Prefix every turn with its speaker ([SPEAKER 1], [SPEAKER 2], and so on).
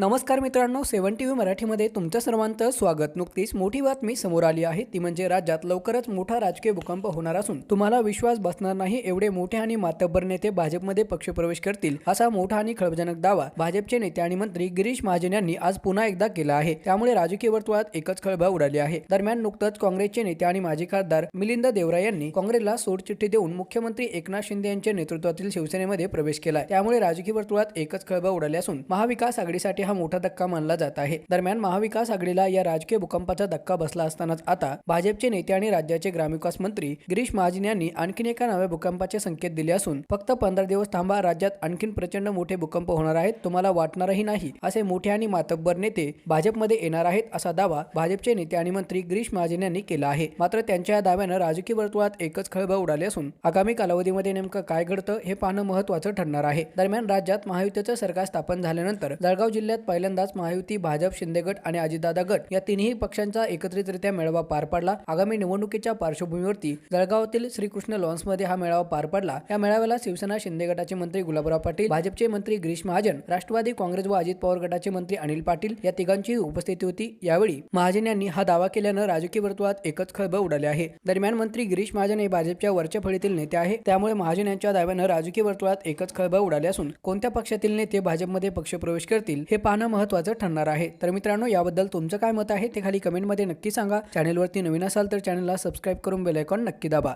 [SPEAKER 1] नमस्कार मित्रांनो सेवन T V मराठीमध्ये तुमचं सर्वांचं स्वागत. नुकतीच मोठी बातमी समोर आली आहे. ती म्हणजे राज्यात लवकरच मोठा राजकीय भूकंप होणार असून तुम्हाला विश्वास बसणार नाही एवढे मोठे आणि मातब्बर नेते भाजपमध्ये पक्षप्रवेश करतील असा मोठा आणि खळबजनक दावा भाजपचे नेते आणि मंत्री गिरीश महाजन यांनी आज पुन्हा एकदा केला आहे. त्यामुळे राजकीय वर्तुळात एकच खळबळ उडाली आहे. दरम्यान नुकतंच काँग्रेसचे नेते आणि माजी खासदार मिलिंद देवरा यांनी काँग्रेसला सोडचिठ्ठी देऊन मुख्यमंत्री एकनाथ शिंदे यांच्या नेतृत्वातील शिवसेनेमध्ये प्रवेश केला त्यामुळे राजकीय वर्तुळात एकच खळबळ उडाली असून महाविकास आघाडीसाठी हा मोठा धक्का मानला जात आहे. दरम्यान महाविकास आघाडीला या राजकीय भूकंपाचा धक्का बसला असतानाच आता भाजपचे नेते आणि राज्याचे ग्रामविकास मंत्री गिरीश महाजन यांनी आणखीन एका नव्या भूकंपाचे संकेत दिले असून फक्त पंधरा दिवस थांबा राज्यात आणखीन प्रचंड मोठे भूकंप होणार आहेत तुम्हाला वाटणारही नाही असे मोठे आणि मातब्बर नेते भाजपमध्ये येणार आहेत असा दावा भाजपचे नेते आणि मंत्री गिरीश महाजन यांनी केला आहे. मात्र त्यांच्या या दाव्यानं राजकीय वर्तुळात एकच खळबळ उडाली असून आगामी कालावधीमध्ये नेमकं काय घडतं हे पाहणं महत्वाचं ठरणार आहे. दरम्यान राज्यात महायुतीचं सरकार स्थापन झाल्यानंतर जळगाव जिल्ह्यात पहिल्यांदाच महायुती भाजप शिंदे गट आणि अजितदादा गट या तिन्ही पक्षांचा एकत्रितरित्या मेळावा पार पडला. आगामी निवडणुकीच्या पार्श्वभूमीवरती जळगावातील श्रीकृष्ण लॉन्समध्ये हा मेळावा पार पडला. या मेळाव्याला शिवसेना शिंदे गटाचे मंत्री गुलाबराव पाटील भाजपचे मंत्री गिरीश महाजन राष्ट्रवादी काँग्रेस व अजित पवार गटाचे मंत्री अनिल पाटील या तिघांची उपस्थिती होती. यावेळी महाजन यांनी हा दावा केल्यानं राजकीय वर्तुळात एकच खळबळ उडाले आहे. दरम्यान मंत्री गिरीश महाजन हे भाजपच्या वरच्या फळीतील नेते आहे त्यामुळे महाजन यांच्या दाव्यानं राजकीय वर्तुळात एकच खळबळ उडाली असून कोणत्या पक्षातील नेते भाजपमध्ये पक्षप्रवेश करतील हे पाहणं महत्वाचं ठरणार आहे. तर मित्रांनो याबद्दल तुमचं काय मत आहे ते खाली कमेंटमध्ये नक्की सांगा. चॅनेलवरती नवीन असाल तर चॅनलला सबस्क्राईब करून बेलायकॉन नक्की दाबा.